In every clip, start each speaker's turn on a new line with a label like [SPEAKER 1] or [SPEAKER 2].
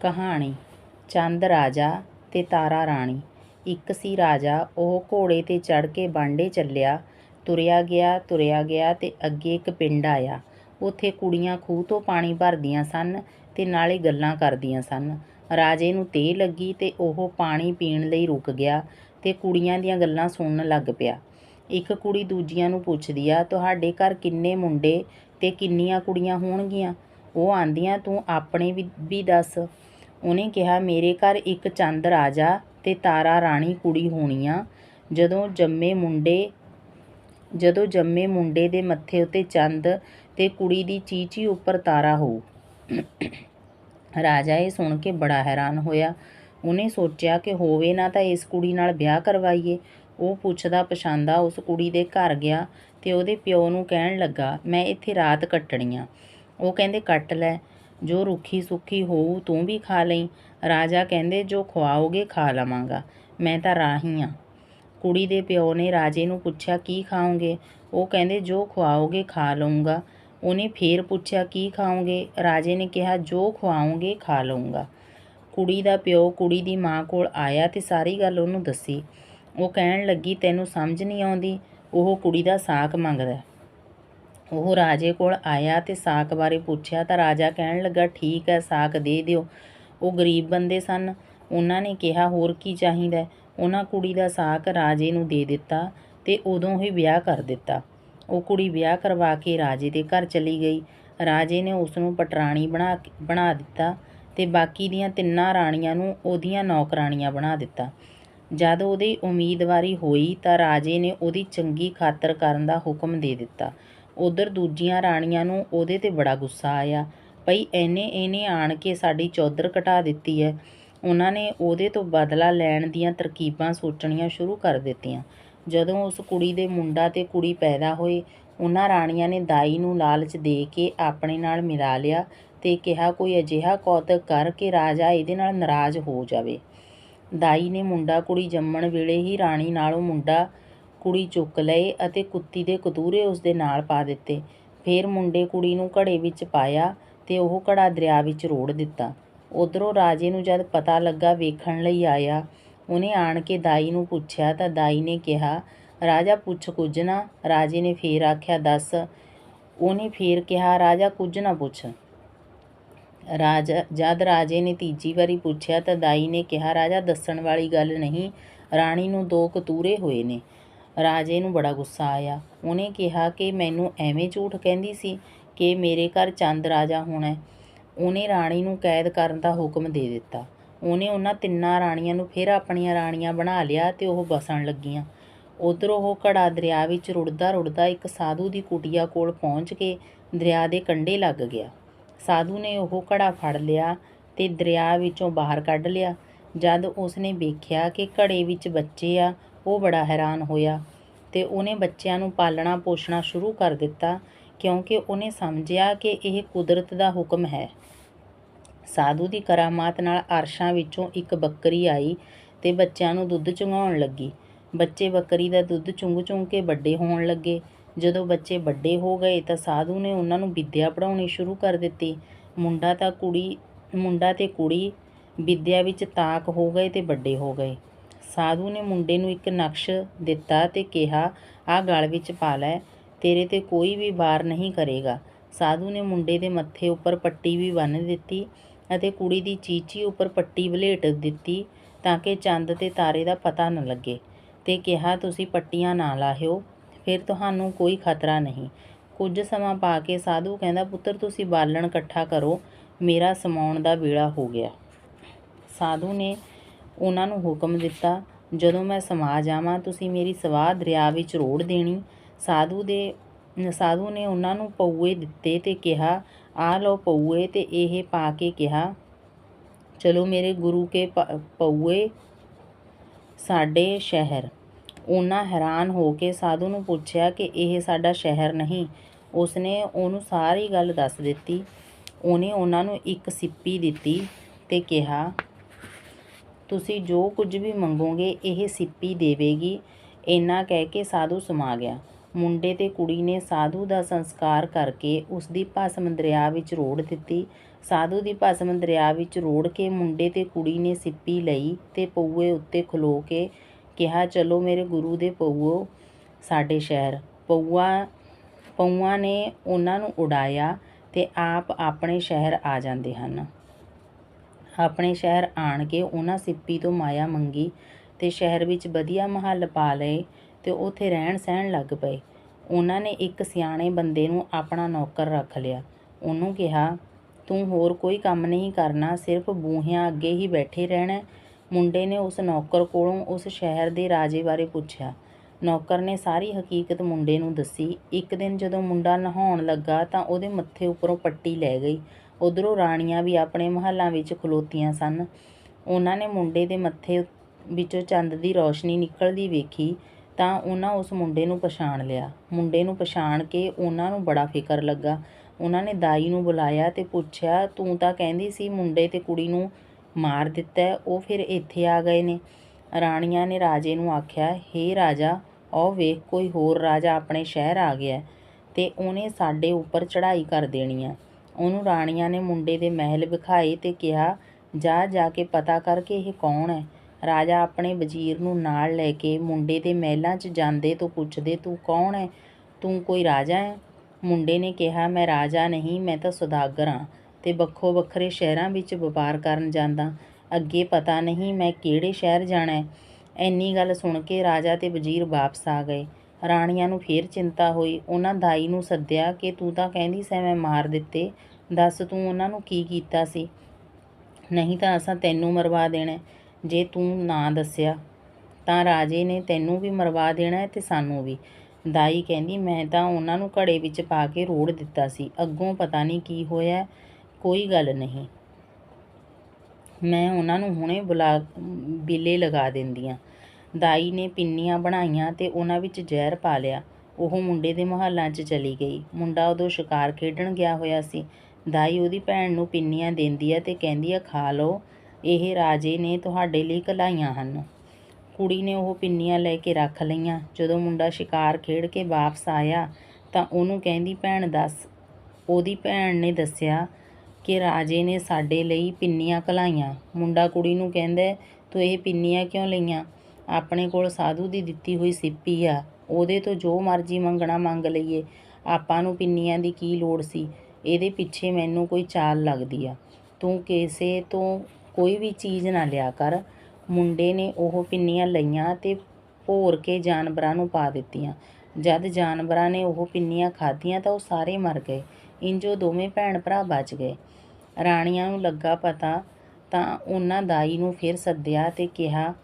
[SPEAKER 1] ਕਹਾਣੀ, ਚੰਦ ਰਾਜਾ ਤੇ ਤਾਰਾ ਰਾਣੀ। ਇੱਕ ਸੀ ਰਾਜਾ, ਉਹ ਘੋੜੇ ਤੇ ਚੜ੍ਹ ਕੇ ਬਾਂਡੇ ਚੱਲਿਆ, ਤੁਰਿਆ ਗਿਆ ਤੁਰਿਆ ਗਿਆ ਤੇ ਅੱਗੇ ਇੱਕ ਪਿੰਡ ਆਇਆ। ਉੱਥੇ ਕੁੜੀਆਂ ਖੂਹ ਤੋਂ ਪਾਣੀ ਭਰਦੀਆਂ ਸਨ ਤੇ ਨਾਲੇ ਗੱਲਾਂ ਕਰਦੀਆਂ ਸਨ। ਰਾਜੇ ਨੂੰ ਤੇਹ ਲੱਗੀ ਤੇ ਉਹ ਪਾਣੀ ਪੀਣ ਲਈ ਰੁਕ ਗਿਆ ਤੇ ਕੁੜੀਆਂ ਦੀਆਂ ਗੱਲਾਂ ਸੁਣਨ ਲੱਗ ਪਿਆ। ਇੱਕ ਕੁੜੀ ਦੂਜੀਆਂ ਨੂੰ ਪੁੱਛਦੀ ਆ, ਤੁਹਾਡੇ ਘਰ ਕਿੰਨੇ ਮੁੰਡੇ ਤੇ ਕਿੰਨੀਆਂ ਕੁੜੀਆਂ ਹੋਣਗੀਆਂ? ਉਹ ਆਂਦੀਆਂ, ਤੂੰ ਆਪਣੇ ਵੀ ਵੀ ਦੱਸ। ਉਹਨੇ ਕਿਹਾ, ਮੇਰੇ ਘਰ ਇੱਕ ਚੰਦ ਰਾਜਾ ਤੇ ਤਾਰਾ ਰਾਣੀ ਕੁੜੀ ਹੋਣੀ ਆ ਜਦੋਂ ਜੰਮੇ ਮੁੰਡੇ, ਜਦੋਂ ਜੰਮੇ ਮੁੰਡੇ ਦੇ ਮੱਥੇ ਉੱਤੇ ਚੰਦ ਤੇ ਕੁੜੀ ਦੀ ਚੀਚੀ ਉੱਪਰ ਤਾਰਾ ਹੋ ਰਾਜਾ ਇਹ ਸੁਣ ਕੇ ਬੜਾ ਹੈਰਾਨ ਹੋਇਆ। ਉਹਨੇ ਸੋਚਿਆ ਕਿ ਹੋਵੇ ਨਾ ਤਾਂ ਇਸ ਕੁੜੀ ਨਾਲ ਵਿਆਹ ਕਰਵਾਈਏ। ਉਹ ਪੁੱਛਦਾ, ਪਛਾਂਦਾ ਉਸ ਕੁੜੀ ਦੇ ਘਰ ਗਿਆ ਤੇ ਉਹਦੇ ਪਿਓ ਨੂੰ ਕਹਿਣ ਲੱਗਾ, ਮੈਂ ਇੱਥੇ ਰਾਤ ਕੱਟਣੀ ਆ। ਉਹ ਕਹਿੰਦੇ, ਕੱਟ ਲੈ। ਜੋ ਰੁੱਖੀ ਸੁੱਖੀ ਹੋਊ ਤੂੰ ਵੀ ਖਾ ਲਈ। ਰਾਜਾ ਕਹਿੰਦੇ, ਜੋ ਖਵਾਓਗੇ ਖਾ ਲਵਾਂਗਾ, ਮੈਂ ਤਾਂ ਰਾਹੀ ਆ। ਕੁੜੀ ਦੇ ਪਿਓ ਨੇ ਰਾਜੇ ਨੂੰ ਪੁੱਛਿਆ, ਕੀ ਖਾਓਗੇ? ਉਹ ਕਹਿੰਦੇ, ਜੋ ਖਵਾਓਗੇ ਖਾ ਲਵਾਂਗਾ ਉਹਨੇ ਫੇਰ ਪੁੱਛਿਆ, ਕੀ ਖਾਓਗੇ? ਰਾਜੇ ਨੇ ਕਿਹਾ, ਜੋ ਖਵਾਓਗੇ ਖਾ ਲਵਾਂਗਾ ਕੁੜੀ ਦਾ ਪਿਓ ਕੁੜੀ ਦੀ ਮਾਂ ਕੋਲ ਆਇਆ ਤੇ ਸਾਰੀ ਗੱਲ ਉਹਨੂੰ ਦੱਸੀ। ਉਹ ਕਹਿਣ ਲੱਗੀ, ਤੈਨੂੰ ਸਮਝ ਨਹੀਂ ਆਉਂਦੀ? ਉਹ ਕੁੜੀ ਦਾ ਸਾਕ ਮੰਗਦਾ। ਉਹ ਰਾਜੇ ਕੋਲ ਆਇਆ ਤੇ ਸਾਕ ਬਾਰੇ ਪੁੱਛਿਆ ਤਾਂ ਰਾਜਾ ਕਹਿਣ ਲੱਗਾ, ਠੀਕ ਹੈ, ਸਾਕ ਦੇ ਦਿਓ। ਉਹ ਗਰੀਬ ਬੰਦੇ ਸਨ। ਉਹਨਾਂ ਨੇ ਕਿਹਾ, ਹੋਰ ਕੀ ਚਾਹੀਦਾ? ਉਹਨਾਂ ਕੁੜੀ ਦਾ ਸਾਕ ਰਾਜੇ ਨੂੰ ਦੇ ਦਿੱਤਾ ਤੇ ਉਦੋਂ ਹੀ ਵਿਆਹ ਕਰ ਦਿੱਤਾ। ਉਹ ਕੁੜੀ ਵਿਆਹ ਕਰਵਾ ਕੇ ਰਾਜੇ ਦੇ ਘਰ ਚਲੀ ਗਈ। ਰਾਜੇ ਨੇ ਉਸ ਨੂੰ ਪਟਰਾਣੀ ਬਣਾ ਬਣਾ ਦਿੱਤਾ ਤੇ ਬਾਕੀ ਦੀਆਂ ਤਿੰਨਾਂ ਰਾਣੀਆਂ ਨੂੰ ਉਹਦੀਆਂ ਨੌਕਰਾਣੀਆਂ ਬਣਾ ਦਿੱਤਾ। ਜਦ ਉਹਦੀ ਉਮੀਦਵਾਰੀ ਹੋਈ ਤਾਂ ਰਾਜੇ ਨੇ ਉਹਦੀ ਚੰਗੀ ਖਾਤਰ ਕਰਨ ਦਾ ਹੁਕਮ ਦੇ ਦਿੱਤਾ। ਉਧਰ ਦੂਜੀਆਂ ਰਾਣੀਆਂ ਨੂੰ ਉਹਦੇ ਤੇ ਬੜਾ ਗੁੱਸਾ ਆਇਆ। ਭਈ ਇਹਨੇ ਇਹਨੇ ਆਣ ਕੇ ਸਾਡੀ ਚੌਧਰ ਘਟਾ ਦਿੱਤੀ ਹੈ ਉਹਨਾਂ ਨੇ ਉਹਦੇ ਤੋਂ ਬਦਲਾ ਲੈਣ ਦੀਆਂ ਤਰਕੀਬਾਂ ਸੋਚਣੀਆਂ ਸ਼ੁਰੂ ਕਰ ਦਿੱਤੀਆਂ। ਜਦੋਂ ਉਸ ਕੁੜੀ ਦੇ ਮੁੰਡਾ ਤੇ ਕੁੜੀ ਪੈਦਾ ਹੋਏ ਉਹਨਾਂ ਰਾਣੀਆਂ ਨੇ ਦਾਈ ਨੂੰ ਲਾਲਚ ਦੇ ਕੇ ਆਪਣੇ ਨਾਲ ਮਿਲਾ ਲਿਆ ਤੇ ਕਿਹਾ, ਕੋਈ ਅਜਿਹਾ ਕੌਤਕ ਕਰ ਕਿ ਰਾਜਾ ਇਹਦੇ ਨਾਲ ਨਾਰਾਜ਼ ਹੋ ਜਾਵੇ। ਦਾਈ ਨੇ ਮੁੰਡਾ ਕੁੜੀ ਜੰਮਣ ਵੇਲੇ ਹੀ ਰਾਣੀ ਨਾਲੋਂ ਮੁੰਡਾ ਕੁੜੀ ਚੁੱਕ ਲਏ ਅਤੇ ਕੁੱਤੀ ਦੇ ਕਤੂਰੇ ਉਸ ਦੇ ਨਾਲ ਪਾ ਦਿੱਤੇ। ਫਿਰ ਮੁੰਡੇ ਕੁੜੀ ਨੂੰ ਘੜੇ ਵਿੱਚ ਪਾਇਆ ਤੇ ਉਹ ਘੜਾ ਦਰਿਆ ਵਿੱਚ ਰੋੜ ਦਿੱਤਾ। ਉੱਧਰੋਂ ਰਾਜੇ ਨੂੰ ਜਦ ਪਤਾ ਲੱਗਾ ਵੇਖਣ ਲਈ ਆਇਆ, ਉਹਨੇ ਆਣ ਕੇ ਦਾਈ ਨੂੰ ਪੁੱਛਿਆ ਤਾਂ ਦਾਈ ਨੇ ਕਿਹਾ, ਰਾਜਾ, ਪੁੱਛ ਕੁਝ ਨਾ। ਰਾਜੇ ਨੇ ਫੇਰ ਆਖਿਆ, ਦੱਸ। ਉਹਨੇ ਫੇਰ ਕਿਹਾ, ਰਾਜਾ, ਕੁਝ ਨਾ ਪੁੱਛ। ਰਾਜਾ, ਜਦ ਰਾਜੇ ਨੇ ਤੀਜੀ ਵਾਰੀ ਪੁੱਛਿਆ ਤਾਂ ਦਾਈ ਨੇ ਕਿਹਾ, ਰਾਜਾ, ਦੱਸਣ ਵਾਲੀ ਗੱਲ ਨਹੀਂ। ਰਾਣੀ ਨੂੰ ਦੋ ਕਤੂਰੇ ਹੋਏ ਨੇ। ਰਾਜੇ ਨੂੰ ਬੜਾ ਗੁੱਸਾ ਆਇਆ। ਉਹਨੇ ਕਿਹਾ ਕਿ ਮੈਨੂੰ ਐਵੇਂ ਝੂਠ ਕਹਿੰਦੀ ਸੀ ਕਿ ਮੇਰੇ ਘਰ ਚੰਦ ਰਾਜਾ ਹੋਣਾ ਉਹਨੇ ਰਾਣੀ ਨੂੰ ਕੈਦ ਕਰਨ ਦਾ ਹੁਕਮ ਦੇ ਦਿੱਤਾ। ਉਹਨੇ ਉਹਨਾਂ ਤਿੰਨਾਂ ਰਾਣੀਆਂ ਨੂੰ ਫਿਰ ਆਪਣੀਆਂ ਰਾਣੀਆਂ ਬਣਾ ਲਿਆ ਤੇ ਉਹ ਵਸਣ ਲੱਗੀਆਂ। ਉਧਰ ਉਹ ਘੜਾ ਦਰਿਆ ਵਿੱਚ ਰੁੜਦਾ ਰੁੜਦਾ ਇੱਕ ਸਾਧੂ ਦੀ ਕੁਟੀਆ ਕੋਲ ਪਹੁੰਚ ਕੇ ਦਰਿਆ ਦੇ ਕੰਢੇ ਲੱਗ ਗਿਆ। ਸਾਧੂ ਨੇ ਉਹ ਘੜਾ ਫੜ ਲਿਆ ਤੇ ਦਰਿਆ ਵਿੱਚੋਂ ਬਾਹਰ ਕੱਢ ਲਿਆ। ਜਦ ਉਸਨੇ ਵੇਖਿਆ ਕਿ ਘੜੇ ਵਿੱਚ ਬੱਚੇ ਆ ਉਹ ਬੜਾ ਹੈਰਾਨ ਹੋਇਆ ਤੇ ਉਹਨੇ ਬੱਚਿਆਂ ਨੂੰ ਪਾਲਣਾ ਪੋਸ਼ਣਾ ਸ਼ੁਰੂ ਕਰ ਦਿੱਤਾ, ਕਿਉਂਕਿ ਉਹਨੇ ਸਮਝਿਆ ਕਿ ਇਹ ਕੁਦਰਤ ਦਾ ਹੁਕਮ ਹੈ। ਸਾਧੂ ਦੀ ਕਰਾਮਾਤ ਨਾਲ ਅਰਸ਼ਾਂ ਵਿੱਚੋਂ ਇੱਕ ਬੱਕਰੀ ਆਈ ਤੇ ਬੱਚਿਆਂ ਨੂੰ ਦੁੱਧ ਚੁੰਘਾਉਣ ਲੱਗੀ। ਬੱਚੇ ਬੱਕਰੀ ਦਾ ਦੁੱਧ ਚੁੰਘ ਚੁੰਘ ਕੇ ਵੱਡੇ ਹੋਣ ਲੱਗੇ। ਜਦੋਂ ਬੱਚੇ ਵੱਡੇ ਹੋ ਗਏ ਤਾਂ ਸਾਧੂ ਨੇ ਉਹਨਾਂ ਨੂੰ ਵਿੱਦਿਆ ਪੜਾਉਣੀ ਸ਼ੁਰੂ ਕਰ ਦਿੱਤੀ। ਮੁੰਡਾ ਤਾਂ ਕੁੜੀ, ਮੁੰਡਾ ਤੇ ਕੁੜੀ ਵਿੱਦਿਆ ਵਿੱਚ ਤਾਕ ਹੋ ਗਏ ਤੇ ਵੱਡੇ ਹੋ ਗਏ। ਸਾਧੂ ਨੇ ਮੁੰਡੇ ਨੂੰ ਇੱਕ ਨਕਸ਼ ਦਿੱਤਾ ਤੇ ਕਿਹਾ ਆਹ ਗਲ ਵਿੱਚ ਪਾ ਲੈ, ਤੇਰੇ ਤੇ ਕੋਈ ਵੀ ਵਾਰ ਨਹੀਂ ਕਰੇਗਾ। ਸਾਧੂ ਨੇ ਮੁੰਡੇ ਦੇ ਮੱਥੇ ਉੱਪਰ ਪੱਟੀ ਵੀ ਬੰਨ੍ਹ ਦਿੱਤੀ ਅਤੇ ਕੁੜੀ ਦੀ ਚੀਚੀ ਉੱਪਰ ਪੱਟੀ ਵਲੇਟ ਦਿੱਤੀ ਤਾਂ ਕਿ ਚੰਦ ਤੇ ਤਾਰੇ ਦਾ ਪਤਾ ਨਾ ਲੱਗੇ ਤੇ ਕਿਹਾ, ਤੁਸੀਂ ਪੱਟੀਆਂ ਨਾ ਲਾਹਿਓ, ਫਿਰ ਤੁਹਾਨੂੰ ਕੋਈ ਖਤਰਾ ਨਹੀਂ। ਕੁਝ ਸਮਾਂ ਪਾ ਕੇ ਸਾਧੂ ਕਹਿੰਦਾ, ਪੁੱਤਰ, ਤੁਸੀਂ ਬਾਲਣ ਇਕੱਠਾ ਕਰੋ, ਮੇਰਾ ਸਮਾਉਣ ਦਾ ਵੇਲਾ ਹੋ ਗਿਆ। ਸਾਧੂ ਨੇ ਉਹਨਾਂ ਨੂੰ ਹੁਕਮ ਦਿੱਤਾ, ਜਦੋਂ ਮੈਂ ਸਮਾ ਜਾਵਾਂ, ਤੁਸੀਂ ਮੇਰੀ ਸਵਾਹ ਦਰਿਆ ਵਿੱਚ ਰੋੜ ਦੇਣੀ। ਸਾਧੂ ਦੇ, ਸਾਧੂ ਨੇ ਉਹਨਾਂ ਨੂੰ ਪਊਏ ਦਿੱਤੇ ਤੇ ਕਿਹਾ, ਆ ਲਓ ਪਊਏ ਤੇ ਇਹ ਪਾ ਕੇ ਕਿਹਾ, ਚਲੋ ਮੇਰੇ ਗੁਰੂ ਕੇ ਪਊਏ ਸਾਡੇ ਸ਼ਹਿਰ। ਉਹਨਾਂ ਹੈਰਾਨ ਹੋ ਕੇ ਸਾਧੂ ਨੂੰ ਪੁੱਛਿਆ ਕਿ ਇਹ ਸਾਡਾ ਸ਼ਹਿਰ ਨਹੀਂ। ਉਸਨੇ ਉਹਨੂੰ ਸਾਰੀ ਗੱਲ ਦੱਸ ਦਿੱਤੀ। ਉਹਨੇ ਉਹਨਾਂ ਨੂੰ ਇੱਕ ਸਿੱਪੀ ਦਿੱਤੀ ਤੇ ਕਿਹਾ ਤੁਸੀਂ ਜੋ ਕੁਝ ਵੀ ਮੰਗੋਗੇ, ਇਹ ਸਿੱਪੀ ਦੇਵੇਗੀ। ਇੰਨਾ ਕਹਿ ਕੇ ਸਾਧੂ ਸਮਾ ਗਿਆ। ਮੁੰਡੇ ਤੇ ਕੁੜੀ ਨੇ ਸਾਧੂ ਦਾ ਸੰਸਕਾਰ ਕਰਕੇ ਉਸ ਦੀ ਭਸਮ ਦਰਿਆ ਵਿੱਚ ਰੋੜ ਦਿੱਤੀ। ਸਾਧੂ ਦੀ ਭਸਮ ਦਰਿਆ ਵਿੱਚ ਰੋੜ ਕੇ ਮੁੰਡੇ ਤੇ ਕੁੜੀ ਨੇ ਸਿੱਪੀ ਲਈ ਤੇ ਪਊਏ ਉੱਤੇ ਖਲੋ ਕੇ ਕਿਹਾ, ਚਲੋ ਮੇਰੇ ਗੁਰੂ ਦੇ ਪਊਓ ਸਾਡੇ ਸ਼ਹਿਰ। ਪਊਆ ਪਊਆ ਨੇ ਉਹਨਾਂ ਨੂੰ ਉਡਾਇਆ ਤੇ ਆਪ ਆਪਣੇ ਸ਼ਹਿਰ ਆ ਜਾਂਦੇ ਹਨ। ਆਪਣੇ ਸ਼ਹਿਰ ਆਣ ਕੇ ਉਹਨਾਂ ਸਿੱਪੀ ਤੋਂ ਮਾਇਆ ਮੰਗੀ ਤੇ ਸ਼ਹਿਰ ਵਿੱਚ ਵਧੀਆ ਮਹੱਲ ਪਾ ਲਏ ਤੇ ਉੱਥੇ ਰਹਿਣ ਸਹਿਣ ਲੱਗ ਪਏ। ਉਹਨਾਂ ਨੇ ਇੱਕ ਸਿਆਣੇ ਬੰਦੇ ਨੂੰ ਆਪਣਾ ਨੌਕਰ ਰੱਖ ਲਿਆ। ਉਹਨੂੰ ਕਿਹਾ, ਤੂੰ ਹੋਰ ਕੋਈ ਕੰਮ ਨਹੀਂ ਕਰਨਾ, ਸਿਰਫ ਬੂਹਿਆਂ ਅੱਗੇ ਹੀ ਬੈਠੇ ਰਹਿਣਾ ਮੁੰਡੇ ਨੇ ਉਸ ਨੌਕਰ ਕੋਲੋਂ ਉਸ ਸ਼ਹਿਰ ਦੇ ਰਾਜੇ ਬਾਰੇ ਪੁੱਛਿਆ। ਨੌਕਰ ਨੇ ਸਾਰੀ ਹਕੀਕਤ ਮੁੰਡੇ ਨੂੰ ਦੱਸੀ। ਇੱਕ ਦਿਨ ਜਦੋਂ ਮੁੰਡਾ ਨਹਾਉਣ ਲੱਗਾ ਤਾਂ ਉਹਦੇ ਮੱਥੇ ਉੱਪਰੋਂ ਪੱਟੀ ਲੈ ਗਈ। ਉਧਰੋਂ ਰਾਣੀਆਂ ਵੀ ਆਪਣੇ ਮਹੱਲਾਂ ਵਿੱਚ ਖਲੋਤੀਆਂ ਸਨ। ਉਹਨਾਂ ਨੇ ਮੁੰਡੇ ਦੇ ਮੱਥੇ ਵਿੱਚੋਂ ਚੰਦ ਦੀ ਰੌਸ਼ਨੀ ਨਿਕਲਦੀ ਵੇਖੀ ਤਾਂ ਉਹਨਾਂ ਉਸ ਮੁੰਡੇ ਨੂੰ ਪਛਾਣ ਲਿਆ। ਮੁੰਡੇ ਨੂੰ ਪਛਾਣ ਕੇ ਉਹਨਾਂ ਨੂੰ ਬੜਾ ਫਿਕਰ ਲੱਗਾ। ਉਹਨਾਂ ਨੇ ਦਾਈ ਨੂੰ ਬੁਲਾਇਆ ਤੇ ਪੁੱਛਿਆ, ਤੂੰ ਤਾਂ ਕਹਿੰਦੀ ਸੀ ਮੁੰਡੇ ਤੇ ਕੁੜੀ ਨੂੰ ਮਾਰ ਦਿੱਤਾ ਉਹ ਫਿਰ ਇੱਥੇ ਆ ਗਏ ਨੇ। ਰਾਣੀਆਂ ਨੇ ਰਾਜੇ ਨੂੰ ਆਖਿਆ, ਹੇ ਰਾਜਾ ਉਹ ਵੇਖ ਕੋਈ ਹੋਰ ਰਾਜਾ ਆਪਣੇ ਸ਼ਹਿਰ ਆ ਗਿਆ ਹੈ ਤੇ ਉਹਨੇ ਸਾਡੇ ਉੱਪਰ ਚੜ੍ਹਾਈ ਕਰ ਦੇਣੀ ਆ ਉਹਨੂੰ ਰਾਣੀਆਂ ਨੇ ਮੁੰਡੇ ਦੇ ਮਹਿਲ ਵਿਖਾਏ ਤੇ ਕਿਹਾ, ਜਾ ਜਾ ਕੇ ਪਤਾ ਕਰਕੇ ਇਹ ਕੌਣ ਹੈ। ਰਾਜਾ ਆਪਣੇ ਵਜ਼ੀਰ ਨੂੰ ਨਾਲ ਲੈ ਕੇ ਮੁੰਡੇ ਦੇ ਮਹਿਲਾਂ 'ਚ ਜਾਂਦੇ ਤੋਂ ਪੁੱਛਦੇ, ਤੂੰ ਕੌਣ ਹੈ? ਤੂੰ ਕੋਈ ਰਾਜਾ ਹੈ? ਮੁੰਡੇ ਨੇ ਕਿਹਾ, ਮੈਂ ਰਾਜਾ ਨਹੀਂ, ਮੈਂ ਤਾਂ ਸੁਦਾਗਰ ਹਾਂ ਤੇ ਵੱਖੋ ਵੱਖਰੇ ਸ਼ਹਿਰਾਂ ਵਿੱਚ ਵਪਾਰ ਕਰਨ ਜਾਂਦਾ। ਅੱਗੇ ਪਤਾ ਨਹੀਂ ਮੈਂ ਕਿਹੜੇ ਸ਼ਹਿਰ ਜਾਣਾ ਹੈ। ਐਨੀ ਗੱਲ ਸੁਣ ਕੇ ਰਾਜਾ ਤੇ ਵਜ਼ੀਰ ਵਾਪਸ ਆ ਗਏ। ਰਾਣੀਆਂ ਨੂੰ ਫੇਰ ਚਿੰਤਾ ਹੋਈ। ਉਹਨਾਂ ਦਾਈ ਨੂੰ ਸੱਦਿਆ ਕਿ ਤੂੰ ਤਾਂ ਕਹਿੰਦੀ ਸੈ ਮੈਂ ਮਾਰ ਦਿੱਤੇ। ਦੱਸ ਤੂੰ ਉਹਨਾਂ ਨੂੰ ਕੀ ਕੀਤਾ ਸੀ? ਨਹੀਂ ਤਾਂ ਅਸਾਂ ਤੈਨੂੰ ਮਰਵਾ ਦੇਣਾ ਜੇ ਤੂੰ ਨਾ ਦੱਸਿਆ। ਤਾਂ ਰਾਜੇ ਨੇ ਤੈਨੂੰ ਵੀ ਮਰਵਾ ਦੇਣਾ ਹੈ ਤੇ ਸਾਨੂੰ ਵੀ। ਦਾਈ ਕਹਿੰਦੀ, ਮੈਂ ਤਾਂ ਉਹਨਾਂ ਨੂੰ ਘੜੇ ਵਿੱਚ ਪਾ ਕੇ ਰੋੜ ਦਿੱਤਾ ਸੀ। ਅੱਗੋਂ ਪਤਾ ਨਹੀਂ ਕੀ ਹੋਇਆ, ਕੋਈ ਗੱਲ ਨਹੀਂ। ਮੈਂ ਉਹਨਾਂ ਨੂੰ ਹੁਣੇ ਬੁਲਾ, ਬਿੱਲੇ ਲਗਾ ਦਿੰਦੀਆਂ ਦਾਈ ਨੇ ਪਿੰਨੀਆਂ ਬਣਾਈਆਂ ਤੇ ਉਹਨਾਂ ਵਿੱਚ ਜ਼ਹਿਰ ਪਾ ਲਿਆ। ਉਹ ਮੁੰਡੇ ਦੇ ਮਹੱਲਾਂ 'ਚ ਚਲੀ ਗਈ। ਮੁੰਡਾ ਉਦੋਂ ਸ਼ਿਕਾਰ ਖੇਡਣ ਗਿਆ ਹੋਇਆ ਸੀ। ਦਾਈ ਉਹਦੀ ਭੈਣ ਨੂੰ ਪਿੰਨੀਆਂ ਦਿੰਦੀ ਹੈ ਤੇ ਕਹਿੰਦੀ ਹੈ ਖਾ ਲਓ। ਇਹ ਰਾਜੇ ਨੇ ਤੁਹਾਡੇ ਲਈ ਘਲਾਈਆਂ ਹਨ। ਕੁੜੀ ਨੇ ਉਹ ਪਿੰਨੀਆਂ ਲੈ ਕੇ ਰੱਖ ਲਈਆਂ। ਜਦੋਂ ਮੁੰਡਾ ਸ਼ਿਕਾਰ ਖੇਡ ਕੇ ਵਾਪਸ ਆਇਆ ਤਾਂ ਉਹਨੂੰ ਕਹਿੰਦੀ, ਭੈਣ, ਦੱਸ। ਉਹਦੀ ਭੈਣ ਨੇ ਦੱਸਿਆ ਕਿ ਰਾਜੇ ਨੇ ਸਾਡੇ ਲਈ ਪਿੰਨੀਆਂ ਘਲਾਈਆਂ। ਮੁੰਡਾ ਕੁੜੀ ਨੂੰ ਕਹਿੰਦਾ, ਤੂੰ ਇਹ ਪਿੰਨੀਆਂ ਕਿਉਂ ਲਈਆਂ? ਆਪਣੇ ਕੋਲ ਸਾਧੂ ਦੀ ਦਿੱਤੀ ਹੋਈ ਸਿੱਪੀ ਆ, ਉਹਦੇ ਤੋਂ ਜੋ ਮਰਜ਼ੀ ਮੰਗਣਾ ਮੰਗ ਲਈਏ। ਆਪਾਂ ਨੂੰ ਪਿੰਨੀਆਂ ਦੀ ਕੀ ਲੋੜ ਸੀ? ਇਹਦੇ ਪਿੱਛੇ ਮੈਨੂੰ ਕੋਈ ਚਾਲ ਲੱਗਦੀ ਆ। ਤੂੰ ਕਿਸੇ ਤੋਂ ਕੋਈ ਵੀ ਚੀਜ਼ ਨਾ ਲਿਆ ਕਰ। ਮੁੰਡੇ ਨੇ ਉਹ ਪਿੰਨੀਆਂ ਲਈਆਂ ਤੇ ਭੋਰ ਕੇ ਜਾਨਵਰਾਂ ਨੂੰ ਪਾ ਦਿੱਤੀਆਂ। ਜਦ ਜਾਨਵਰਾਂ ਨੇ ਉਹ ਪਿੰਨੀਆਂ ਖਾਧੀਆਂ ਤਾਂ ਉਹ ਸਾਰੇ ਮਰ ਗਏ। ਇੰਜੋ ਦੋਵੇਂ ਭੈਣ ਭਰਾ ਬਚ ਗਏ। ਰਾਣੀਆਂ ਨੂੰ ਲੱਗਾ ਪਤਾ ਤਾਂ ਉਹਨਾਂ ਦਾਈ ਨੂੰ ਫਿਰ ਸੱਦਿਆ ਤੇ ਕਿਹਾ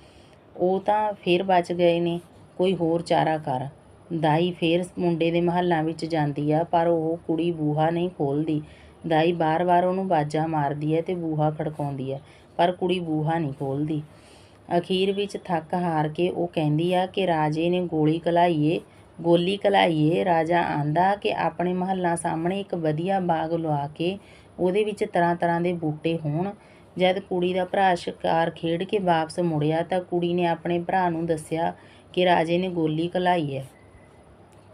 [SPEAKER 1] ਉਹ ਤਾਂ ਫਿਰ ਬਚ ਗਏ ਨੇ। ਕੋਈ ਹੋਰ ਚਾਰਾ ਕਰ। ਦਾਈ ਫੇਰ ਮੁੰਡੇ ਦੇ ਮਹੱਲਾਂ ਵਿੱਚ ਜਾਂਦੀ ਆ, ਪਰ ਉਹ ਕੁੜੀ ਬੂਹਾ ਨਹੀਂ ਖੋਲ੍ਹਦੀ ਦਾਈ ਬਾਰ-ਬਾਰ ਉਹਨੂੰ ਬਾਜਾਂ ਮਾਰਦੀ ਹੈ ਤੇ ਬੂਹਾ ਖੜਕਾਉਂਦੀ ਹੈ ਪਰ ਕੁੜੀ ਬੂਹਾ ਨਹੀਂ ਖੋਲ੍ਹਦੀ ਅਖੀਰ ਵਿੱਚ ਥੱਕ ਹਾਰ ਕੇ ਉਹ ਕਹਿੰਦੀ ਆ ਕਿ ਰਾਜੇ ਨੇ ਗੋਲੀ ਕਲਾਈਏ ਗੋਲੀ ਕਲਾਈਏ ਰਾਜਾ ਆਂਦਾ ਕਿ ਆਪਣੇ ਮਹੱਲਾਂ ਸਾਹਮਣੇ ਇੱਕ ਵਧੀਆ ਬਾਗ ਲਵਾ ਕੇ ਉਹਦੇ ਵਿੱਚ ਤਰ੍ਹਾਂ ਤਰ੍ਹਾਂ ਦੇ ਬੂਟੇ ਹੋਣ। ਜਦ ਕੁੜੀ ਦਾ ਭਰਾ ਸ਼ਿਕਾਰ ਖੇਡ ਕੇ ਵਾਪਸ ਮੁੜਿਆ ਤਾਂ ਕੁੜੀ ਨੇ ਆਪਣੇ ਭਰਾ ਨੂੰ ਦੱਸਿਆ ਕਿ ਰਾਜੇ ਨੇ ਗੋਲੀ ਘਲਾਈ ਹੈ।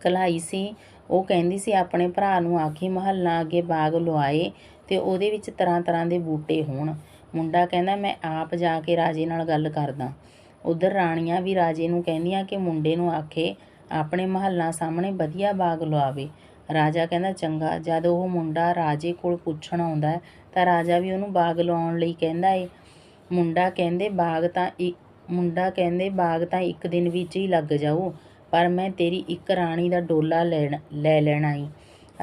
[SPEAKER 1] ਘਲਾਈ ਸੀ। ਉਹ ਕਹਿੰਦੀ ਸੀ, ਆਪਣੇ ਭਰਾ ਨੂੰ ਆਖੀ ਮਹੱਲਾ ਅੱਗੇ ਬਾਗ ਲਵਾਏ ਤੇ ਉਹਦੇ ਵਿੱਚ ਤਰ੍ਹਾਂ ਤਰ੍ਹਾਂ ਦੇ ਬੂਟੇ ਹੋਣ। ਮੁੰਡਾ ਕਹਿੰਦਾ, ਮੈਂ ਆਪ ਜਾ ਕੇ ਰਾਜੇ ਨਾਲ ਗੱਲ ਕਰਦਾ। ਉਧਰ ਰਾਣੀਆਂ ਵੀ ਰਾਜੇ ਨੂੰ ਕਹਿੰਦੀਆਂ ਕਿ ਮੁੰਡੇ ਨੂੰ ਆਖੇ, ਆਪਣੇ ਮਹੱਲਾ ਸਾਹਮਣੇ ਵਧੀਆ ਬਾਗ ਲਵਾਵੇ ਰਾਜਾ ਕਹਿੰਦਾ, ਚੰਗਾ, ਜਦ ਉਹ ਮੁੰਡਾ ਰਾਜੇ ਕੋਲ ਪੁੱਛਣ ਆਉਂਦਾ ਤਾਂ ਰਾਜਾ ਵੀ ਉਹਨੂੰ ਬਾਗ ਲਵਾਉਣ ਲਈ ਕਹਿੰਦਾ ਏ। ਮੁੰਡਾ ਕਹਿੰਦੇ, ਬਾਗ ਤਾਂ ਇ, ਮੁੰਡਾ ਕਹਿੰਦੇ, ਬਾਗ ਤਾਂ ਇੱਕ ਦਿਨ ਵਿੱਚ ਹੀ ਲੱਗ ਜਾਊ, ਪਰ ਮੈਂ ਤੇਰੀ ਇੱਕ ਰਾਣੀ ਦਾ ਡੋਲਾ ਲੈਣ, ਲੈ ਲੈਣਾ ਏ।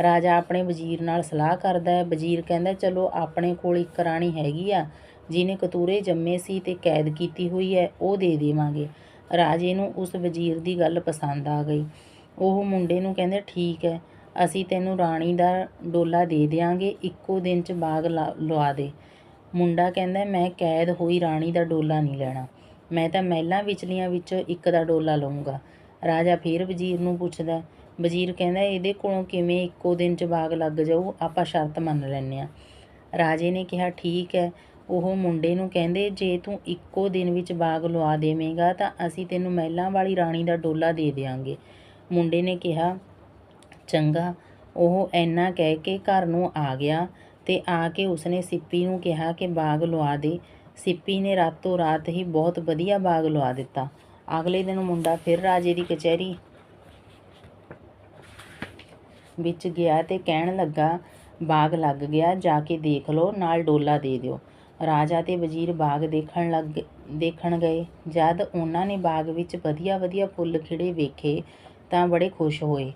[SPEAKER 1] ਰਾਜਾ ਆਪਣੇ ਵਜ਼ੀਰ ਨਾਲ ਸਲਾਹ ਕਰਦਾ ਹੈ। ਵਜ਼ੀਰ ਕਹਿੰਦਾ, ਚਲੋ, ਆਪਣੇ ਕੋਲ ਇੱਕ ਰਾਣੀ ਹੈਗੀ ਆ, ਜਿਹਨੇ ਕਤੂਰੇ ਜੰਮੇ ਸੀ ਤੇ ਕੈਦ ਕੀਤੀ ਹੋਈ ਹੈ, ਉਹ ਦੇ ਦੇਵਾਂਗੇ। ਰਾਜੇ ਨੂੰ ਉਸ ਵਜ਼ੀਰ ਦੀ ਗੱਲ ਪਸੰਦ ਆ ਗਈ। ਉਹ ਮੁੰਡੇ ਨੂੰ ਕਹਿੰਦੇ, ਠੀਕ ਹੈ ਅਸੀਂ ਤੈਨੂੰ ਰਾਣੀ ਦਾ ਡੋਲਾ ਦੇ ਦਿਆਂਗੇ, ਇੱਕੋ ਦਿਨ 'ਚ ਬਾਗ ਲਾ- ਲਵਾ ਦੇ। ਮੁੰਡਾ ਕਹਿੰਦਾ, ਮੈਂ ਕੈਦ ਹੋਈ ਰਾਣੀ ਦਾ ਡੋਲਾ ਨਹੀਂ ਲੈਣਾ। ਮੈਂ ਤਾਂ ਮਹਿਲਾਂ ਵਿਚਲੀਆਂ ਵਿੱਚੋਂ ਇੱਕ ਦਾ ਡੋਲਾ ਲਊਂਗਾ। ਰਾਜਾ ਫੇਰ ਵਜ਼ੀਰ ਨੂੰ ਪੁੱਛਦਾ, ਵਜ਼ੀਰ ਕਹਿੰਦਾ, ਇਹਦੇ ਕੋਲੋਂ ਕਿਵੇਂ ਇੱਕੋ ਦਿਨ 'ਚ ਬਾਗ ਲੱਗ ਜਾਊ? ਆਪਾਂ ਸ਼ਰਤ ਮੰਨ ਲੈਂਦੇ ਆ ਰਾਜੇ ਨੇ ਕਿਹਾ, ਠੀਕ ਹੈ। ਉਹ ਮੁੰਡੇ ਨੂੰ ਕਹਿੰਦੇ, ਜੇ ਤੂੰ ਇੱਕੋ ਦਿਨ ਵਿੱਚ ਬਾਗ ਲਵਾ ਦੇਵੇਂਗਾ, ਤਾਂ ਅਸੀਂ ਤੈਨੂੰ ਮਹਿਲਾਂ ਵਾਲੀ ਰਾਣੀ ਦਾ ਡੋਲਾ ਦੇ ਦਿਆਂਗੇ। ਮੁੰਡੇ ਨੇ ਕਿਹਾ ਚੰਗਾ। ਉਹ ਐਨਾ ਕਹਿ ਕੇ ਘਰ ਨੂੰ ਆ ਗਿਆ ਤੇ ਆ ਕੇ ਉਸਨੇ ਸਿੱਪੀ ਨੂੰ ਕਿਹਾ ਕਿ ਬਾਗ ਲਵਾ ਦੇ। ਸਿੱਪੀ ਨੇ ਰਾਤੋਂ ਰਾਤ ਹੀ ਬਹੁਤ ਵਧੀਆ ਬਾਗ ਲਵਾ ਦਿੱਤਾ। ਅਗਲੇ ਦਿਨ ਮੁੰਡਾ ਫਿਰ ਰਾਜੇ ਦੀ ਕਚਹਿਰੀ ਵਿੱਚ ਗਿਆ ਤੇ ਕਹਿਣ ਲੱਗਾ, ਬਾਗ ਲੱਗ ਗਿਆ, ਜਾ ਕੇ ਦੇਖ ਲਓ, ਨਾਲ ਡੋਲਾ ਦੇ ਦਿਓ। ਰਾਜਾ ਤੇ ਵਜ਼ੀਰ ਬਾਗ ਦੇਖਣ ਲੱਗ, ਦੇਖਣ ਗਏ। ਜਦ ਉਹਨਾਂ ਨੇ ਬਾਗ ਵਿੱਚ ਵਧੀਆ ਵਧੀਆ ਫੁੱਲ ਖਿੜੇ ਵੇਖੇ ਤਾਂ ਬੜੇ ਖੁਸ਼ ਹੋਏ।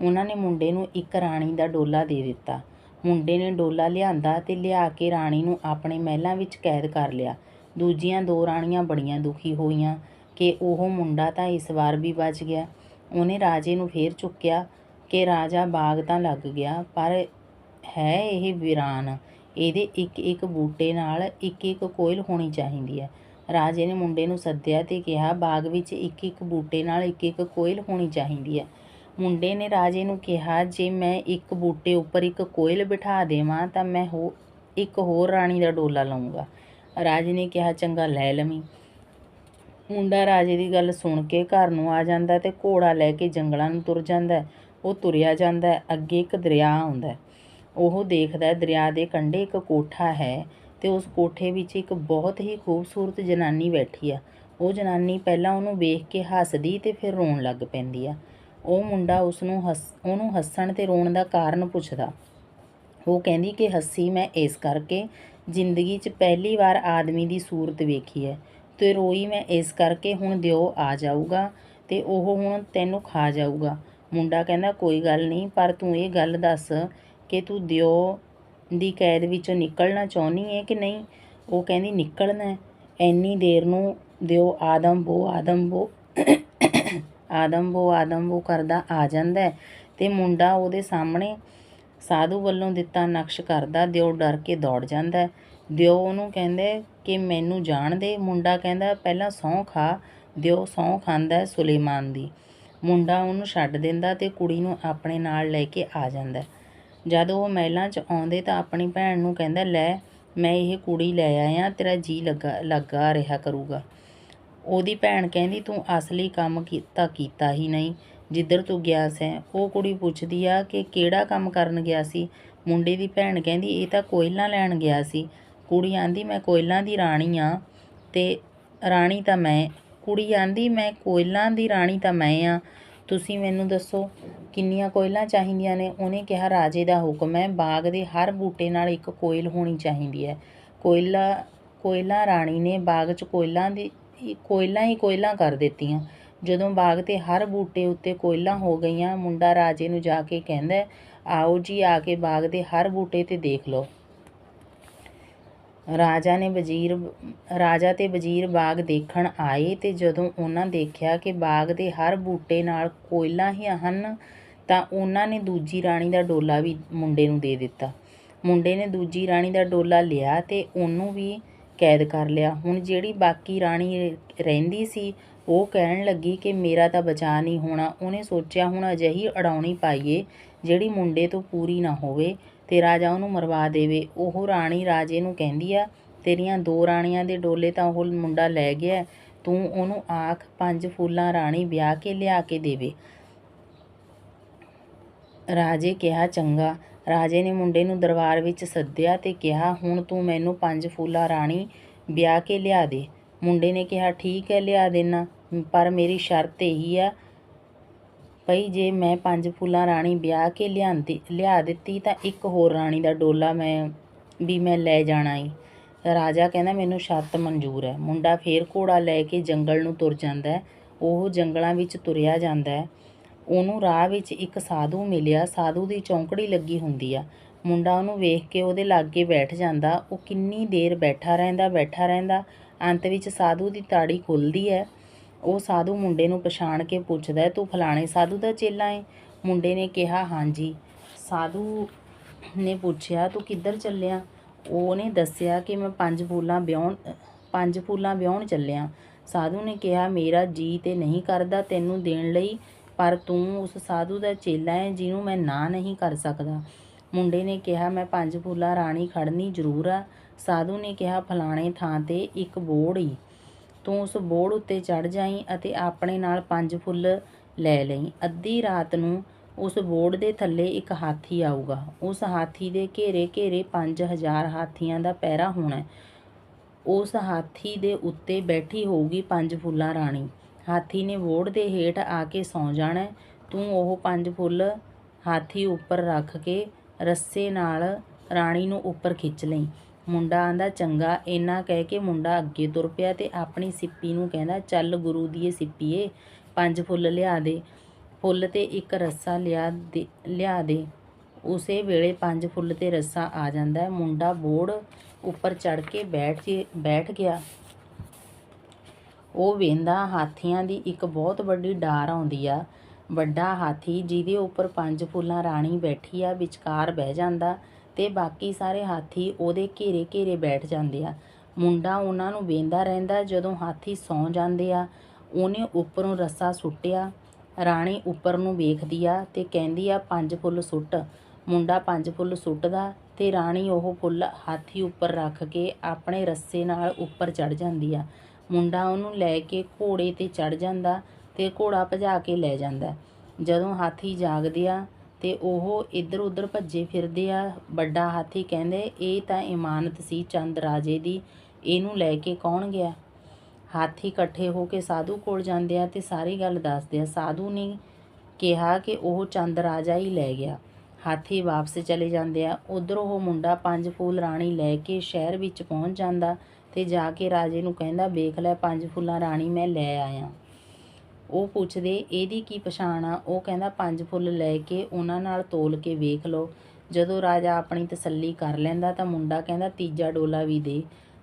[SPEAKER 1] ਉਹਨਾਂ ਨੇ ਮੁੰਡੇ ਨੂੰ ਇੱਕ ਰਾਣੀ ਦਾ ਡੋਲਾ ਦੇ ਦਿੱਤਾ। ਮੁੰਡੇ ਨੇ ਡੋਲਾ ਲਿਆਂਦਾ ਅਤੇ ਲਿਆ ਕੇ ਰਾਣੀ ਨੂੰ ਆਪਣੇ ਮਹਿਲਾਂ ਵਿੱਚ ਕੈਦ ਕਰ ਲਿਆ। ਦੂਜੀਆਂ ਦੋ ਰਾਣੀਆਂ ਬੜੀਆਂ ਦੁਖੀ ਹੋਈਆਂ ਕਿ ਉਹ ਮੁੰਡਾ ਤਾਂ ਇਸ ਵਾਰ ਵੀ ਬਚ ਗਿਆ। ਉਹਨੇ ਰਾਜੇ ਨੂੰ ਫੇਰ ਚੁੱਕਿਆ ਕਿ ਰਾਜਾ ਬਾਗ ਤਾਂ ਲੱਗ ਗਿਆ, ਪਰ ਹੈ ਇਹ ਵੀਰਾਨ। ਇਹਦੇ ਇੱਕ ਇੱਕ ਬੂਟੇ ਨਾਲ ਇੱਕ ਇੱਕ ਕੋਇਲ ਹੋਣੀ ਚਾਹੀਦੀ ਹੈ। ਰਾਜੇ ਨੇ ਮੁੰਡੇ ਨੂੰ ਸੱਦਿਆ ਤੇ ਕਿਹਾ, ਬਾਗ ਵਿੱਚ ਇੱਕ ਇੱਕ ਬੂਟੇ ਨਾਲ ਇੱਕ ਇੱਕ ਕੋਇਲ ਹੋਣੀ ਚਾਹੀਦੀ ਹੈ। ਮੁੰਡੇ ਨੇ ਰਾਜੇ ਨੂੰ ਕਿਹਾ, ਜੇ ਮੈਂ ਇੱਕ ਬੂਟੇ ਉੱਪਰ ਇੱਕ ਕੋਇਲ ਬਿਠਾ ਦੇਵਾਂ, ਤਾਂ ਮੈਂ ਹੋ, ਇੱਕ ਹੋਰ ਰਾਣੀ ਦਾ ਡੋਲਾ ਲਊਂਗਾ। ਰਾਜੇ ਨੇ ਕਿਹਾ, ਚੰਗਾ, ਲੈ ਲਵੀਂ। ਮੁੰਡਾ ਰਾਜੇ ਦੀ ਗੱਲ ਸੁਣ ਕੇ ਘਰ ਨੂੰ ਆ ਜਾਂਦਾ ਤੇ ਘੋੜਾ ਲੈ ਕੇ ਜੰਗਲਾਂ ਨੂੰ ਤੁਰ ਜਾਂਦਾ। ਉਹ ਤੁਰਿਆ ਜਾਂਦਾ, ਅੱਗੇ ਇੱਕ ਦਰਿਆ ਆਉਂਦਾ। ਉਹ ਦੇਖਦਾ, ਦਰਿਆ ਦੇ ਕੰਢੇ ਇੱਕ ਕੋਠਾ ਹੈ ਤੇ ਉਸ ਕੋਠੇ ਵਿੱਚ ਇੱਕ ਬਹੁਤ ਹੀ ਖੂਬਸੂਰਤ ਜਨਾਨੀ ਬੈਠੀ ਆ। ਉਹ ਜਨਾਨੀ ਪਹਿਲਾਂ ਉਹਨੂੰ ਵੇਖ ਕੇ ਹੱਸਦੀ ਤੇ ਫਿਰ ਰੋਣ ਲੱਗ ਪੈਂਦੀ ਆ। ਉਹ ਮੁੰਡਾ ਉਸ ਨੂੰ ਹੱਸ, ਉਹਨੂੰ ਹੱਸਣ ਤੇ ਰੋਣ ਦਾ ਕਾਰਨ ਪੁੱਛਦਾ। ਉਹ ਕਹਿੰਦੀ ਕਿ ਹੱਸੀ ਮੈਂ ਇਸ ਕਰਕੇ, ਜ਼ਿੰਦਗੀ 'ਚ ਪਹਿਲੀ ਵਾਰ ਆਦਮੀ ਦੀ ਸੂਰਤ ਵੇਖੀ ਹੈ, ਤੇ ਰੋਈ ਮੈਂ ਇਸ ਕਰਕੇ ਹੁਣ ਦਿਓ ਆ ਜਾਊਗਾ ਤੇ ਉਹ ਹੁਣ ਤੈਨੂੰ ਖਾ ਜਾਊਗਾ। ਮੁੰਡਾ ਕਹਿੰਦਾ, ਕੋਈ ਗੱਲ ਨਹੀਂ, ਪਰ ਤੂੰ ਇਹ ਗੱਲ ਦੱਸ ਕਿ ਤੂੰ ਦਿਓ ਦੀ ਕੈਦ ਵਿੱਚੋਂ ਨਿਕਲਣਾ ਚਾਹੁੰਦੀ ਹੈ ਕਿ ਨਹੀਂ? ਉਹ ਕਹਿੰਦੀ, ਨਿਕਲਣਾ ਹੈ। ਐਨੀ ਦੇਰ ਨੂੰ ਦਿਓ ਆਦਮ ਬੋ ਆਦਮ ਬੋ। ਆਦਮ ਬੋ ਆਦਮ ਬੋ ਕਰਦਾ ਆ ਜਾਂਦਾ ਹੈ ਤੇ ਮੁੰਡਾ ਉਹਦੇ ਸਾਹਮਣੇ ਸਾਧੂ ਵੱਲੋਂ ਦਿੱਤਾ ਨਕਸ਼ ਕਰਦਾ, ਦਿਓ ਡਰ ਕੇ ਦੌੜ ਜਾਂਦਾ ਦਿਓ ਉਹਨੂੰ ਕਹਿੰਦਾ ਕਿ ਮੈਨੂੰ ਜਾਣ ਦੇ। ਮੁੰਡਾ ਕਹਿੰਦਾ, ਪਹਿਲਾਂ ਸਹੁੰ ਖਾ। ਦਿਓ ਸਹੁੰ ਖਾਂਦਾ ਸੁਲੇਮਾਨ ਦੀ। ਮੁੰਡਾ ਉਹਨੂੰ ਛੱਡ ਦਿੰਦਾ ਤੇ ਕੁੜੀ ਨੂੰ ਆਪਣੇ ਨਾਲ ਲੈ ਕੇ ਆ ਜਾਂਦਾ ਜਦ ਉਹ ਮਹਿਲਾਂ 'ਚ ਆਉਂਦੇ ਤਾਂ ਆਪਣੀ ਭੈਣ ਨੂੰ ਕਹਿੰਦਾ, ਲੈ, ਮੈਂ ਇਹ ਕੁੜੀ ਲੈ ਆਇਆ, ਤੇਰਾ ਜੀ ਲੱਗਾ ਲੱਗਾ ਰਿਹਾ ਕਰੂਗਾ। ਉਹਦੀ ਭੈਣ ਕਹਿੰਦੀ, ਤੂੰ ਅਸਲੀ ਕੰਮ ਕੀਤਾ ਕੀਤਾ ਹੀ ਨਹੀਂ। ਜਿੱਧਰ ਤੂੰ ਗਿਆ ਸੈਂ, ਉਹ ਕੁੜੀ ਪੁੱਛਦੀ ਆ ਕਿ ਕਿਹੜਾ ਕੰਮ ਕਰਨ ਗਿਆ ਸੀ? ਮੁੰਡੇ ਦੀ ਭੈਣ ਕਹਿੰਦੀ, ਇਹ ਤਾਂ ਕੋਇਲਾਂ ਲੈਣ ਗਿਆ ਸੀ। ਕੁੜੀ ਆਂਦੀ, ਮੈਂ ਕੋਇਲਾਂ ਦੀ ਰਾਣੀ ਆ ਤੇ ਰਾਣੀ ਤਾਂ ਮੈਂ। ਕੁੜੀ ਆਂਦੀ, ਮੈਂ ਕੋਇਲਾਂ ਦੀ ਰਾਣੀ ਤਾਂ ਮੈਂ ਆ। ਤੁਸੀਂ ਮੈਨੂੰ ਦੱਸੋ, ਕਿੰਨੀਆਂ ਕੋਇਲਾਂ ਚਾਹੀਦੀਆਂ ਨੇ? ਉਹਨੇ ਕਿਹਾ, ਰਾਜੇ ਦਾ ਹੁਕਮ ਹੈ, ਬਾਗ ਦੇ ਹਰ ਬੂਟੇ ਨਾਲ ਇੱਕ ਕੋਇਲ ਹੋਣੀ ਚਾਹੀਦੀ ਹੈ। ਕੋਇਲਾ ਕੋਇਲਾ ਰਾਣੀ ਨੇ ਬਾਗ 'ਚ ਕੋਇਲਾਂ ਦੀ ਕੋਇਲਾਂ ਹੀ ਕੋਇਲਾਂ ਕਰ ਦਿੱਤੀਆਂ। ਜਦੋਂ ਬਾਗ ਦੇ ਹਰ ਬੂਟੇ ਉੱਤੇ ਕੋਇਲਾਂ ਹੋ ਗਈਆਂ, ਮੁੰਡਾ ਰਾਜੇ ਨੂੰ ਜਾ ਕੇ ਕਹਿੰਦਾ, ਆਓ ਜੀ, ਆ ਕੇ ਬਾਗ ਦੇ ਹਰ ਬੂਟੇ ਤੇ ਦੇਖ ਲਓ। ਰਾਜਾ ਨੇ ਵਜ਼ੀਰ, ਰਾਜਾ ਤੇ ਵਜ਼ੀਰ ਬਾਗ ਦੇਖਣ ਆਏ ਤੇ ਜਦੋਂ ਉਹਨਾਂ ਦੇਖਿਆ ਕਿ ਬਾਗ ਦੇ ਹਰ ਬੂਟੇ ਨਾਲ ਕੋਇਲਾਂ ਹੀ ਹਨ, ਤਾਂ ਉਹਨਾਂ ਨੇ ਦੂਜੀ ਰਾਣੀ ਦਾ ਡੋਲਾ ਵੀ ਮੁੰਡੇ ਨੂੰ ਦੇ ਦਿੱਤਾ। ਮੁੰਡੇ ਨੇ ਦੂਜੀ ਰਾਣੀ ਦਾ ਡੋਲਾ ਲਿਆ ਤੇ ਉਹਨੂੰ ਵੀ ਕੈਦ ਕਰ ਲਿਆ। ਹੁਣ ਜਿਹੜੀ ਬਾਕੀ ਰਾਣੀ ਰਹਿੰਦੀ ਸੀ, ਉਹ ਕਹਿਣ ਲੱਗੀ ਕਿ ਮੇਰਾ ਤਾਂ ਬਚਾ ਨਹੀਂ ਹੋਣਾ। ਉਹਨੇ ਸੋਚਿਆ, ਹੁਣ ਅਜਿਹੀ ਅੜਾਉਣੀ ਪਾਈਏ ਜਿਹੜੀ ਮੁੰਡੇ ਤੋਂ ਪੂਰੀ ਨਾ ਹੋਵੇ ਤੇ ਰਾਜਾ ਉਹਨੂੰ ਮਰਵਾ ਦੇਵੇ। ਉਹ ਰਾਣੀ ਰਾਜੇ ਨੂੰ ਕਹਿੰਦੀ ਆ, ਤੇਰੀਆਂ ਦੋ ਰਾਣੀਆਂ ਦੇ ਡੋਲੇ ਤਾਂ ਉਹ ਮੁੰਡਾ ਲੈ ਗਿਆ, ਤੂੰ ਉਹਨੂੰ ਆਖ, ਪੰਜ ਫੁੱਲਾਂ ਰਾਣੀ ਵਿਆਹ ਕੇ ਲਿਆ ਕੇ ਦੇਵੇ। ਰਾਜੇ ਕਿਹਾ, ਚੰਗਾ। ਰਾਜੇ ਨੇ ਮੁੰਡੇ ਨੂੰ ਦਰਬਾਰ ਵਿੱਚ ਸੱਦਿਆ ਤੇ ਕਿਹਾ, ਹੁਣ ਤੂੰ ਮੈਨੂੰ ਪੰਜ ਫੁੱਲਾਂ ਰਾਣੀ ਵਿਆਹ ਕੇ ਲਿਆ ਦੇ। ਮੁੰਡੇ ਨੇ ਕਿਹਾ, ਠੀਕ ਹੈ, ਲਿਆ ਦੇਣਾ ਪਰ ਮੇਰੀ ਸ਼ਰਤ ਇਹੀ ਆ ਭਈ ਜੇ ਮੈਂ ਪੰਜ ਫੁੱਲਾਂ ਰਾਣੀ ਵਿਆਹ ਕੇ ਲਿਆਂਦੀ, ਲਿਆ ਦਿੱਤੀ ਤਾਂ ਇੱਕ ਹੋਰ ਰਾਣੀ ਦਾ ਡੋਲਾ ਮੈਂ, ਵੀ ਮੈਂ ਲੈ ਜਾਣਾ ਈ। ਰਾਜਾ ਕਹਿੰਦਾ, ਮੈਨੂੰ ਸ਼ਰਤ ਮਨਜ਼ੂਰ ਹੈ। ਮੁੰਡਾ ਫੇਰ ਘੋੜਾ ਲੈ ਕੇ ਜੰਗਲ ਨੂੰ ਤੁਰ ਜਾਂਦਾ ਹੈ। ਉਹ ਜੰਗਲਾਂ ਵਿੱਚ ਤੁਰਿਆ ਜਾਂਦਾ ਹੈ। ਉਹਨੂੰ ਰਾਹ ਵਿੱਚ ਇੱਕ ਸਾਧੂ ਮਿਲਿਆ। ਸਾਧੂ ਦੀ ਚੌਂਕੜੀ ਲੱਗੀ ਹੁੰਦੀ ਆ। ਮੁੰਡਾ ਉਹਨੂੰ ਵੇਖ ਕੇ ਉਹਦੇ ਲਾਗੇ ਬੈਠ ਜਾਂਦਾ। ਉਹ ਕਿੰਨੀ ਦੇਰ ਬੈਠਾ ਰਹਿੰਦਾ ਬੈਠਾ ਰਹਿੰਦਾ। ਅੰਤ ਵਿੱਚ ਸਾਧੂ ਦੀ ਤਾੜੀ ਖੁੱਲਦੀ ਹੈ। ਉਹ ਸਾਧੂ ਮੁੰਡੇ ਨੂੰ ਪਛਾਣ ਕੇ ਪੁੱਛਦਾ, ਤੂੰ ਫਲਾਣੇ ਸਾਧੂ ਦਾ ਚੇਲਾ ਹੈ ਮੁੰਡੇ ਨੇ ਕਿਹਾ, ਹਾਂਜੀ। ਸਾਧੂ ਨੇ ਪੁੱਛਿਆ, ਤੂੰ ਕਿੱਧਰ ਚੱਲਿਆ? ਉਹਨੇ ਦੱਸਿਆ ਕਿ ਮੈਂ ਪੰਜ ਫੂਲਾਂ ਵਿਆਹੁਣ, ਪੰਜ ਫੂਲਾਂ ਵਿਆਹੁਣ ਚੱਲਿਆ। ਸਾਧੂ ਨੇ ਕਿਹਾ, ਮੇਰਾ ਜੀ ਤੇ ਨਹੀਂ ਕਰਦਾ ਤੈਨੂੰ ਦੇਣ ਲਈ। ਪਰ ਤੂੰ ਉਸ ਸਾਧੂ ਦਾ ਚੇਲਾ ਹੈ ਜਿਹਨੂੰ ਮੈਂ ਨਾ ਨਹੀਂ ਕਰ ਸਕਦਾ। ਮੁੰਡੇ ਨੇ ਕਿਹਾ, ਮੈਂ ਪੰਜ ਫੁੱਲਾਂ ਰਾਣੀ ਖੜਨੀ ਜ਼ਰੂਰ ਆ। ਸਾਧੂ ਨੇ ਕਿਹਾ, ਫਲਾਣੇ ਥਾਂ ਤੇ ਇੱਕ ਬੋੜ ਈ। ਤੂੰ ਉਸ ਬੋੜ ਉੱਤੇ ਚੜ ਜਾਈਂ ਅਤੇ ਆਪਣੇ ਨਾਲ ਪੰਜ ਫੁੱਲ ਲੈ ਲਈ। ਅੱਧੀ ਰਾਤ ਨੂੰ ਉਸ ਬੋਰਡ ਦੇ ਥੱਲੇ ਇੱਕ ਹਾਥੀ ਆਊਗਾ। ਉਸ ਹਾਥੀ ਦੇ ਘੇਰੇ ਘੇਰੇ 5000 ਹਾਥੀਆਂ ਦਾ ਪਹਿਰਾ ਹੋਣਾ ਉਸ ਹਾਥੀ ਦੇ ਉੱਤੇ ਬੈਠੀ ਹੋਊਗੀ ਪੰਜ ਫੁੱਲਾਂ ਰਾਣੀ। ਹਾਥੀ ਨੇ ਬੋਰਡ ਦੇ ਹੇਠ ਆ ਕੇ ਸੌਂ ਜਾਣਾ ਤੂੰ ਉਹ ਪੰਜ ਫੁੱਲ ਹਾਥੀ ਉੱਪਰ ਰੱਖ ਕੇ ਰੱਸੇ ਨਾਲ ਰਾਣੀ ਨੂੰ ਉੱਪਰ ਖਿੱਚ ਲਈ। ਮੁੰਡਾ ਆਂਦਾ, ਚੰਗਾ, ਇੰਨਾ ਕਹਿ ਕੇ ਮੁੰਡਾ ਅੱਗੇ ਤੁਰ ਪਿਆ ਤੇ ਆਪਣੀ ਸਿੱਪੀ ਨੂੰ ਕਹਿੰਦਾ, ਚੱਲ ਗੁਰੂ ਦੀਏ ਸਿੱਪੀਏ, ਪੰਜ ਫੁੱਲ ਲਿਆ ਦੇ। ਫੁੱਲ ਤੇ ਇੱਕ ਰੱਸਾ ਲਿਆ ਦੇ ਲਿਆ ਦੇ। ਉਸੇ ਵੇਲੇ ਪੰਜ ਫੁੱਲ ਤੇ ਰੱਸਾ ਆ ਜਾਂਦਾ ਹੈ। ਮੁੰਡਾ ਬੋੜ ਉੱਪਰ ਚੜ ਕੇ ਬੈਠ ਕੇ, ਬੈਠ ਗਿਆ। ਉਹ ਵੇਂਦਾ ਹਾਥੀਆਂ ਦੀ ਇੱਕ ਬਹੁਤ ਵੱਡੀ ਡਾਰ ਆਉਂਦੀ ਆ। ਵੱਡਾ ਹਾਥੀ ਜਿਹਦੇ ਉੱਪਰ ਪੰਜ ਫੁੱਲਾਂ ਰਾਣੀ ਬੈਠੀ ਆ, ਵਿਚਕਾਰ ਬਹਿ ਜਾਂਦਾ ਤੇ ਬਾਕੀ ਸਾਰੇ ਹਾਥੀ ਉਹਦੇ ਘੇਰੇ ਘੇਰੇ ਬੈਠ ਜਾਂਦੇ ਆ। ਮੁੰਡਾ ਉਹਨਾਂ ਨੂੰ ਵੇਂਦਾ ਰਹਿੰਦਾ ਜਦੋਂ ਹਾਥੀ ਸੌਂ ਜਾਂਦੇ ਆ। ਉਹਨੇ ਉੱਪਰੋਂ ਰੱਸਾ ਸੁੱਟਿਆ। ਰਾਣੀ ਉੱਪਰ ਨੂੰ ਵੇਖਦੀ ਆ ਤੇ ਕਹਿੰਦੀ ਆ, ਪੰਜ ਫੁੱਲ ਸੁੱਟ। ਮੁੰਡਾ ਪੰਜ ਫੁੱਲ ਸੁੱਟਦਾ ਤੇ ਰਾਣੀ ਉਹ ਫੁੱਲ ਹਾਥੀ ਉੱਪਰ ਰੱਖ ਕੇ ਆਪਣੇ ਰੱਸੇ ਨਾਲ ਉੱਪਰ ਚੜ ਜਾਂਦੀ ਆ। ਮੁੰਡਾ ਉਹਨੂੰ ਲੈ ਕੇ ਘੋੜੇ ਤੇ ਚੜ ਜਾਂਦਾ ਤੇ ਘੋੜਾ ਭਜਾ ਕੇ ਲੈ ਜਾਂਦਾ। ਜਦੋਂ ਹਾਥੀ ਜਾਗਦੇ ਆ ਤੇ ਉਹ ਇੱਧਰ ਉੱਧਰ ਭੱਜੇ ਫਿਰਦੇ ਆ, ਵੱਡਾ ਹਾਥੀ ਕਹਿੰਦੇ, ਇਹ ਤਾਂ ਇਮਾਨਤ ਸੀ ਚੰਦ ਰਾਜੇ ਦੀ, ਇਹਨੂੰ ਲੈ ਕੇ ਕੌਣ ਗਿਆ? ਹਾਥੀ ਇਕੱਠੇ ਹੋ ਕੇ ਸਾਧੂ ਕੋਲ ਜਾਂਦੇ ਆ ਤੇ ਸਾਰੀ ਗੱਲ ਦੱਸਦੇ ਆ। ਸਾਧੂ ਨੇ ਕਿਹਾ ਕਿ ਉਹ ਚੰਦ ਰਾਜਾ ਹੀ ਲੈ ਗਿਆ। ਹਾਥੀ ਵਾਪਸ ਚਲੇ ਜਾਂਦੇ ਆ। ਉਧਰ ਉਹ ਮੁੰਡਾ ਪੰਜ ਫੂਲ ਰਾਣੀ ਲੈ ਕੇ ਸ਼ਹਿਰ ਵਿੱਚ ਪਹੁੰਚ ਜਾਂਦਾ ਤੇ ਜਾ ਕੇ ਰਾਜੇ ਨੂੰ ਕਹਿੰਦਾ, ਵੇਖ ਲੈ ਪੰਜ ਫੁੱਲਾਂ ਰਾਣੀ ਮੈਂ ਲੈ ਆਇਆ। ਉਹ ਪੁੱਛਦੇ, ਇਹਦੀ ਕੀ ਪਛਾਣ ਆ? ਉਹ ਕਹਿੰਦਾ, ਪੰਜ ਫੁੱਲ ਲੈ ਕੇ ਉਹਨਾਂ ਨਾਲ ਤੋਲ ਕੇ ਵੇਖ ਲਓ। ਜਦੋਂ ਰਾਜਾ ਆਪਣੀ ਤਸੱਲੀ ਕਰ ਲੈਂਦਾ ਤਾਂ ਮੁੰਡਾ ਕਹਿੰਦਾ, ਤੀਜਾ ਡੋਲਾ ਵੀ ਦੇ।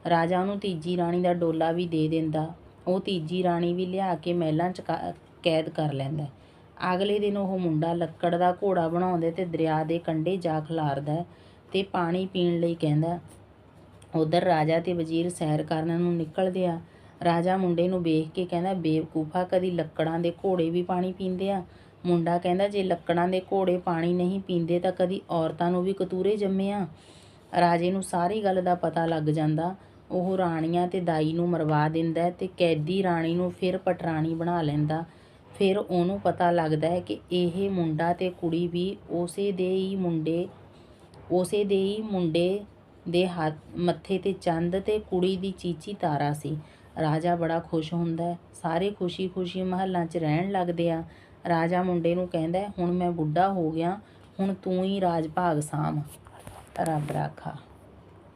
[SPEAKER 1] ਰਾਜਾ ਉਹਨੂੰ ਤੀਜੀ ਰਾਣੀ ਦਾ ਡੋਲਾ ਵੀ ਦੇ ਦਿੰਦਾ। ਉਹ ਤੀਜੀ ਰਾਣੀ ਵੀ ਲਿਆ ਕੇ ਮਹਿਲਾਂ 'ਚ ਕ- ਕੈਦ ਕਰ ਲੈਂਦਾ। ਅਗਲੇ ਦਿਨ ਉਹ ਮੁੰਡਾ ਲੱਕੜ ਦਾ ਘੋੜਾ ਬਣਾਉਂਦੇ ਤੇ ਦਰਿਆ ਦੇ ਕੰਢੇ ਜਾ ਖਲਾਰਦਾ ਹੈ ਤੇ ਪਾਣੀ ਪੀਣ ਲਈ ਕਹਿੰਦਾ ਉਧਰ ਰਾਜਾ ਤੇ ਵਜ਼ੀਰ ਸੈਰ ਕਰਨ ਨੂੰ ਨਿਕਲਦੇ ਆ। ਰਾਜਾ ਮੁੰਡੇ ਨੂੰ ਵੇਖ ਕੇ ਕਹਿੰਦਾ, ਬੇਵਕੂਫਾ ਕਦੀ ਲੱਕੜਾਂ ਦੇ ਘੋੜੇ ਵੀ ਪਾਣੀ ਪੀਂਦੇ ਆ? ਮੁੰਡਾ ਕਹਿੰਦਾ, ਜੇ ਲੱਕੜਾਂ ਦੇ ਘੋੜੇ ਪਾਣੀ ਨਹੀਂ ਪੀਂਦੇ ਤਾਂ ਕਦੀ ਔਰਤਾਂ ਨੂੰ ਵੀ ਕਤੂਰੇ ਜੰਮੇ ਆ? ਰਾਜੇ ਨੂੰ ਸਾਰੀ ਗੱਲ ਦਾ ਪਤਾ ਲੱਗ ਜਾਂਦਾ। ਉਹ ਰਾਣੀਆਂ ਤੇ ਦਾਈ ਨੂੰ ਮਰਵਾ ਦਿੰਦਾ ਹੈ ਤੇ ਕੈਦੀ ਰਾਣੀ ਨੂੰ ਫਿਰ ਪਟਰਾਣੀ ਬਣਾ ਲੈਂਦਾ। ਫਿਰ ਉਹਨੂੰ ਪਤਾ ਲੱਗਦਾ ਹੈ ਕਿ ਇਹ ਮੁੰਡਾ ਤੇ ਕੁੜੀ ਵੀ ਉਸੇ ਦੇ ਹੀ ਮੁੰਡੇ, ਉਸੇ ਦੇ ਹੀ ਮੁੰਡੇ ਦੇ ਹੱਥ, ਮੱਥੇ ਤੇ ਚੰਦ ਤੇ ਕੁੜੀ ਦੀ ਚੀਚੀ ਤਾਰਾ ਸੀ। ਰਾਜਾ ਬੜਾ ਖੁਸ਼ ਹੁੰਦਾ ਹੈ। ਸਾਰੇ ਖੁਸ਼ੀ-ਖੁਸ਼ੀ ਮਹੱਲਾਂ 'ਚ ਰਹਿਣ ਲੱਗਦੇ ਆ। ਰਾਜਾ ਮੁੰਡੇ ਨੂੰ ਕਹਿੰਦਾ ਹੁਣ ਮੈਂ ਬੁੱਢਾ ਹੋ ਗਿਆ, ਹੁਣ ਤੂੰ ਹੀ ਰਾਜ ਭਾਗ ਸਾਂਭ। ਰੱਬ ਰਾਖਾ।